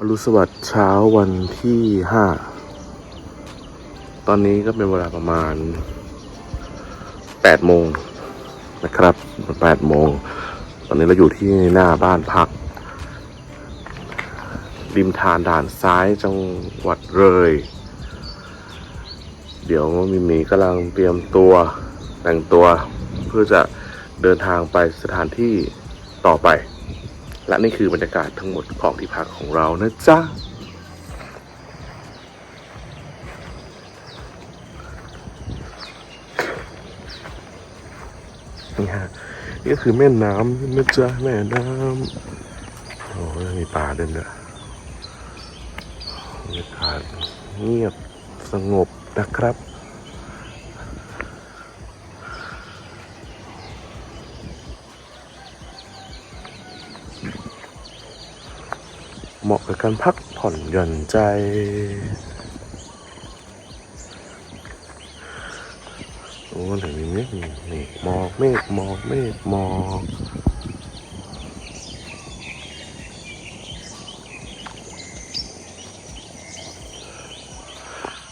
อรุณสวัสดิ์เช้าวันที่ห้า ตอนนี้ก็เป็นเวลาประมาณแปดโมงนะครับแปดโมง ตอนนี้เราอยู่ที่หน้าบ้านพัก ริมทานด่านซ้ายจังหวัดเลย เดี๋ยวมิมีกำลังเตรียมตัวแต่งตัวเพื่อจะเดินทางไปสถานที่ต่อไป และนี่คือบรรยากาศทั้งหมดของที่พักของเรานะจ๊ะนี่ฮะนี่ก็คือแม่น้ำนะจ๊ะแม่น้ำโอ้ยมีป่าด้วยเนี่ยบรรยากาศเงียบสงบนะครับ เหมาะกับการพักผ่อนหย่อนใจ โอ้ถึงมีเมฆนี่หมอกเมฆหมอกเมฆหมอก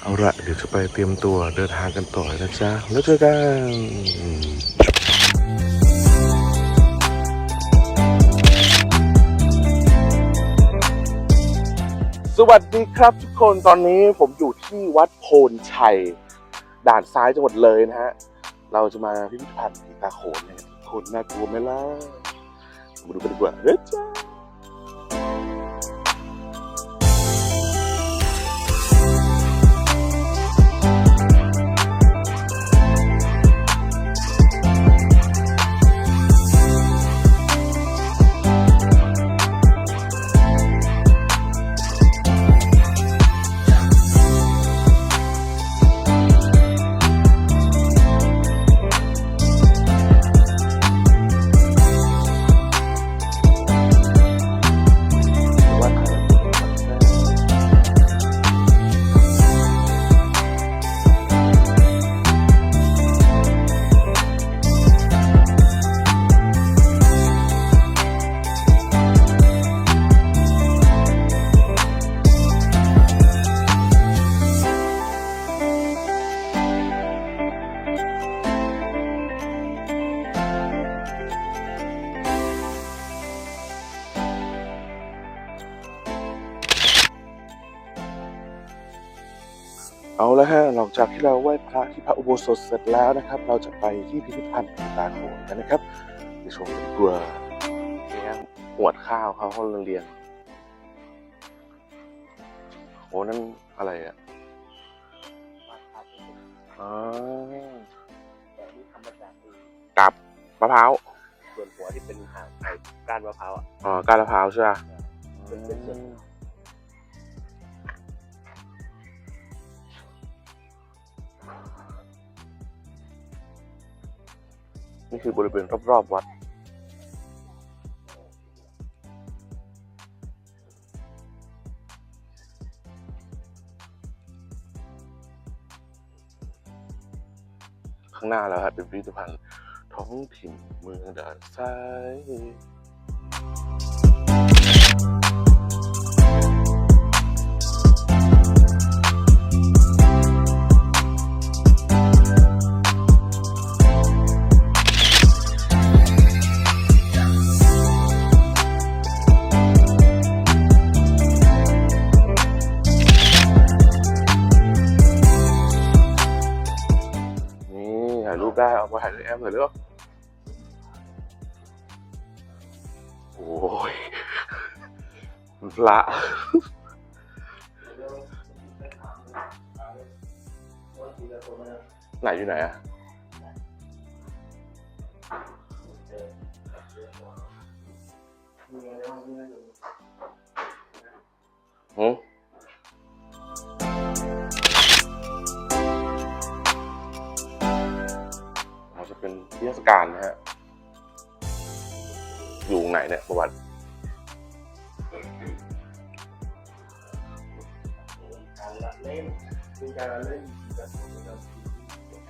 เอาละเดี๋ยวจะไปเตรียมตัวเดินทางกันต่อนะจ๊ะ แล้วเจอกัน วัสดีครับทุกคนตอนนี้ผมอยู่ที่วัดโพนชัย ด่านซ้ายจังหวัดเลยนะฮะ เราจะมาพิพิธภัณฑ์ผีตาโขนเนี่ยทุกคนน่ากลัวไหมล่ะมาดูกันดีกว่าเฮ้ยจ้า เอาละฮะหลังจากที่เราไหว้พระที่พระอุโบสถเสร็จแล้วนะครับ เราจะไปที่พิพิธภัณฑ์ผีตาโขนกันนะครับไปชมกันดีกว่าเนี่ยหวดข้าวเขาเขาเรียงโอ้นั่นอะไรอะอ๋อแต่นี่ทำมาจากคือกับมะพร้าวส่วนหัวที่เป็นหางไอ้ก้านมะพร้าวอะอ๋อก้านมะพร้าวใช่ไหม คือบริเวณรอบๆวัด ข้างหน้าแล้วครับเป็นพิพิธภัณฑ์ท้องถิ่นเมืองด่านซ้าย ปได้เอามาถ่าย ด้วยแอปหน่อยเร็วโอ้ยพระไหนอยู่ไหนอะหืมเราจะเป็นเทศกาลนะฮะ อยู่ตรงไหนเนี่ยประวัติการละเล่นเป็นการละเล่นแบบ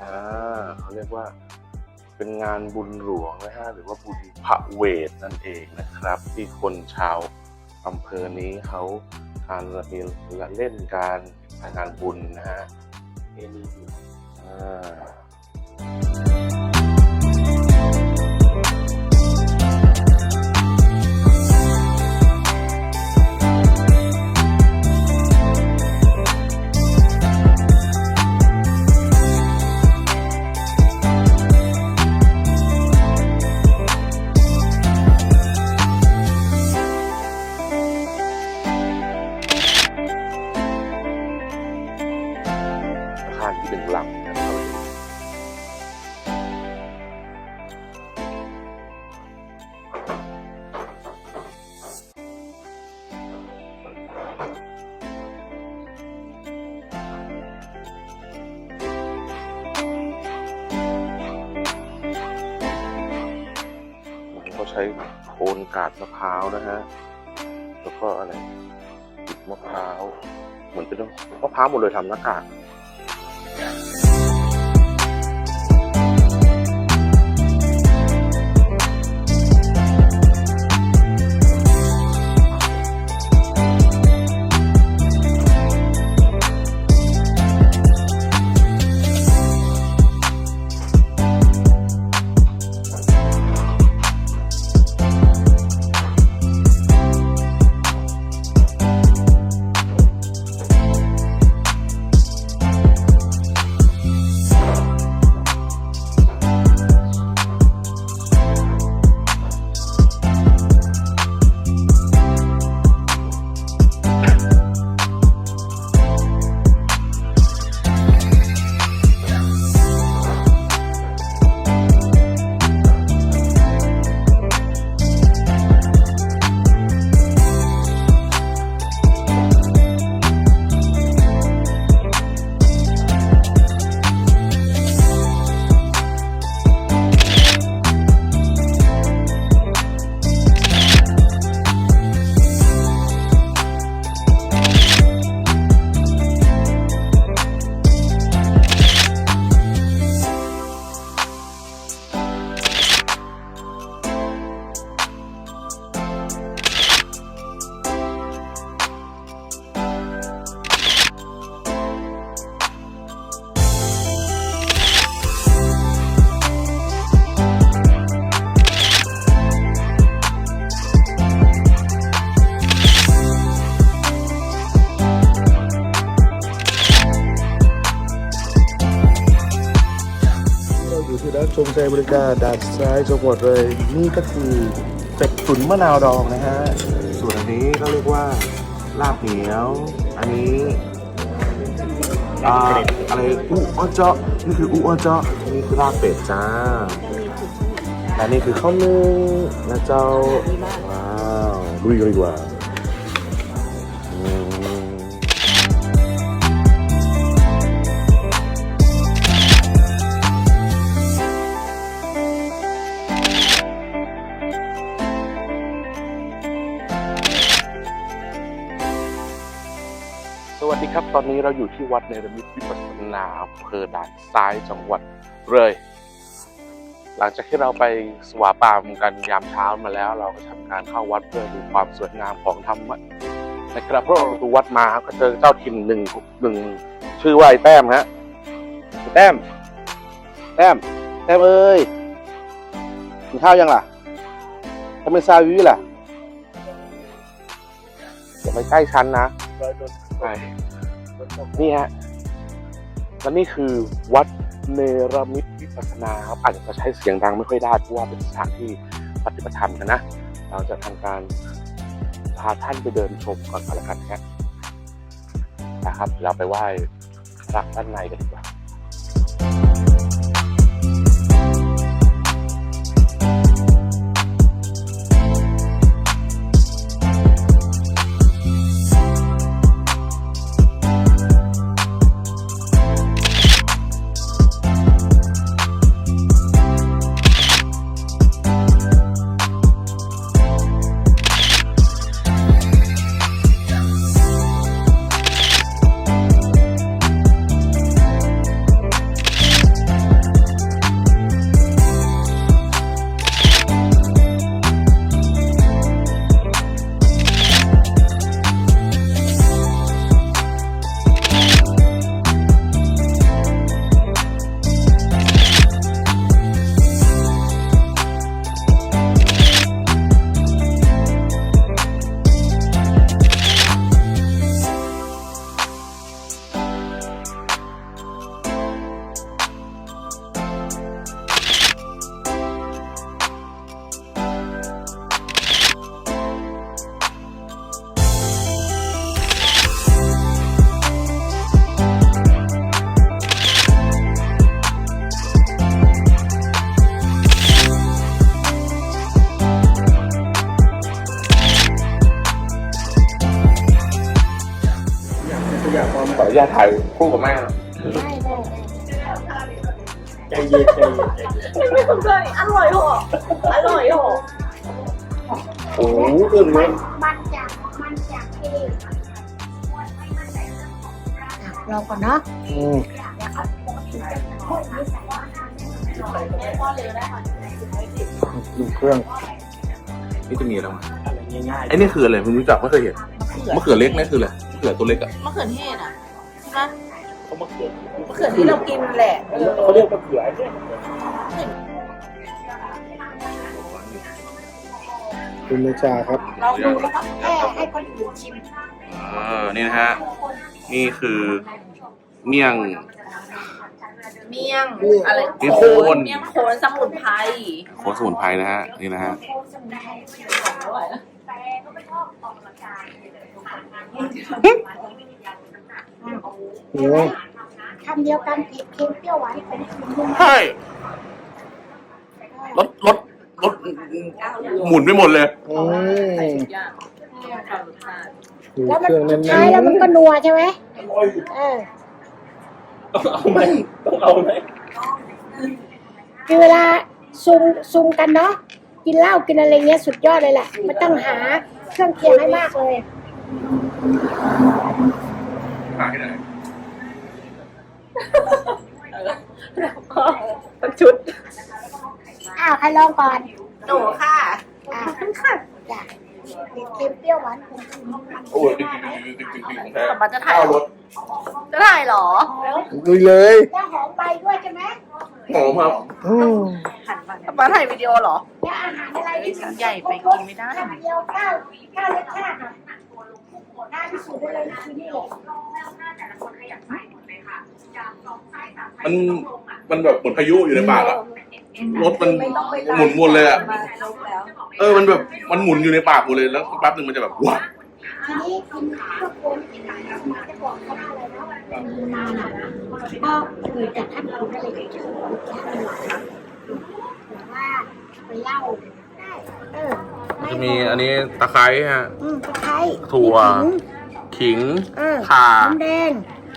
อ่าเขาเรียกว่าเป็นงานบุญหลวงนะฮะหรือว่าบุญพระเวทนั่นเองนะครับ ที่คนชาวอำเภอนี้เขาการมีเล่นการงานบุญนะฮะเอนีอยู่อ่า ช้โคนกาดมะพร้าวนะฮะ แล้วก็อะไรปิดมะพร้าว เหมือนเป็นมะพร้าวหมดเลยทำหน้ากาก บริการด่านซ้ายจังหวดเลย นี่ก็คือเป็ดตุ๋นมะนาวดองนะฮะ ส่วนอันนี้ก็เรียกว่าลาบเหนียว อันนี้อ่าอะไรอูอ้อเจาะนี่คืออูอ้อเจาะนนี้คือลาบเป็ดจ้าและนี่คือข้าวนึ่งนะเจ้าว้าวลุยกันดีกว่า ดีครับ ตอนนี้เราอยู่ที่วัดเนรมิตวิปัสสนาอำเภอด่านซ้ายจังหวัดเลย หลังจากที่เราไปสวาปามกันยามเช้ามาแล้ว เราก็ทำการเข้าวัดเพื่อดูความสวยงามของธรรมะนะครับเพราะเราดูวัดมาก็เจอเจ้าถิ่นหนึ่งหนึ่งชื่อว่าไอ้แต้มฮะไอ้แต้ม แต้ม แต้มเอ้ยกินข้าวยังล่ะทำไมซาวิล่ะอย่าไปใกล้ฉันนะร้อยโดนใช่โด นี่ฮะและนี่คือวัดเนรมิตวิปัสนาครับอาจจะใช้เสียงดังไม่ค่อยได้เพราะว่าเป็นสถานที่ปฏิบัติธรรมกันนะ เราจะทำการพาท่านไปเดินชมก่อนก็แล้วกันฮะนะครับ เราไปไหว้พระด้านในกันดีกว่าาถ่ายคู่กับแม่หน่อยได้ได้ใจเย็นใจเย็นใจเย็นไม่ทำได้อร่อยเหรออร่อยเหรอโอ้โหอึ้งเลยมันจากมันจากที่รอก่อนเนาะอืมดูเครื่องนี่จะมีอะไรมาไรง่ายไอ้นี่คืออะไรไม่รู้จักไม่เคยเห็นมะเขือเล็กนี่คืออะไรมะเขือตัวเล็กอะมะเขือเทศอะ ใช่ไหมๆเขามาเขือมะเขือที่เรากินแหละเออเขาเรียกมะเขือไอ้เนี่ยคุณเมชาครับ เราดูแล้วก็แค่ให้คนอื่นชิมเออนี่นะฮะ นี่คือเมี่ยง เมี่ยงอะไรมีโคน เมี่ยงโคนสมุนไพรโคสมุนไพรนะฮะ นี่นะฮะ โอ้คำเดียวกันเผ็ดเค็มเปรี้ยวหวานขมขุ่นใช่รถรถรถหมุนไปหมดเลยอืมทุกอย่างความรสชาติดูแล้วเคมันรื่องแน่นใช้แล้วมันก็นัวใช่ไหมอร่อยเออต้องเอาไหมต้องเอาไหมคือเวลาซุมซุมกันเนาะกินเหล้ากินอะไรเงี้ยสุดยอดเลยแหละไม่ต้องหาเครื่องเคียงให้มากเลย หาที่ไหนแล้วก็เป็นชุด อ้าวใครลองก่อนหนูค่ะอ่าค่ะจ้ะเผ็ดเค็มเปรี้ยวหวานขมขุ่นมันโอ้ยติ๊งติ๊งติ๊งติ๊งติ๊งติ๊งแท้กลับมาจะถ่าย ข้าวรถจะถ่ายเหรอๆดูเลยแล้วหอมใบด้วยใช่ไหมหอมครับอืมกลับมาถ่ายวิดีโอเหรอแล้วอาหารอะไรที่ชิ้นใหญ่ไปกินไม่ได้คำเดียวข้าวข้าวรสชาติอะได้ พิสูจน์ได้เลยนะที่นี่แหละมันมันแบบเหมือนพายุอยู่ในปากอะรถมันหมุนวนเลยอะเออมันแบบมันหมุนอยู่ในปากหมดเลยแล้วแป๊บหนึ่งมันจะแบบว้าวทีนี้กินพวกคนกินอาหารมาจะบอกเขาว่าอะไรนะมาน่ะก็คือจากท่านคุณอะไรก็ชื่อหรือว่าไปเล่าได้เออจะมีอันนี้ตะไคร้ฮะอืมตะไคร้ถั่วมี ขิงขิงเออข่าหอมแดง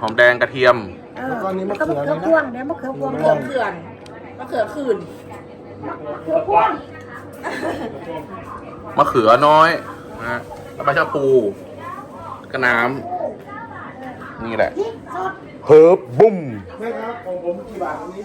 หอมแดงกระเทียม เออแล้วก็มะเขือพวงเดี๋ยวมะเขือพวงมะเดี๋เขืยวอเขื่อนมะเขือขื่นมะเขือพวงมะเขือน้อยนะฮะแล้วใบชะพูกระน้ำนี่แหละพริกสดเฮิร์บบุ้ม แม่ครับของผมกี่บาทตรงนี้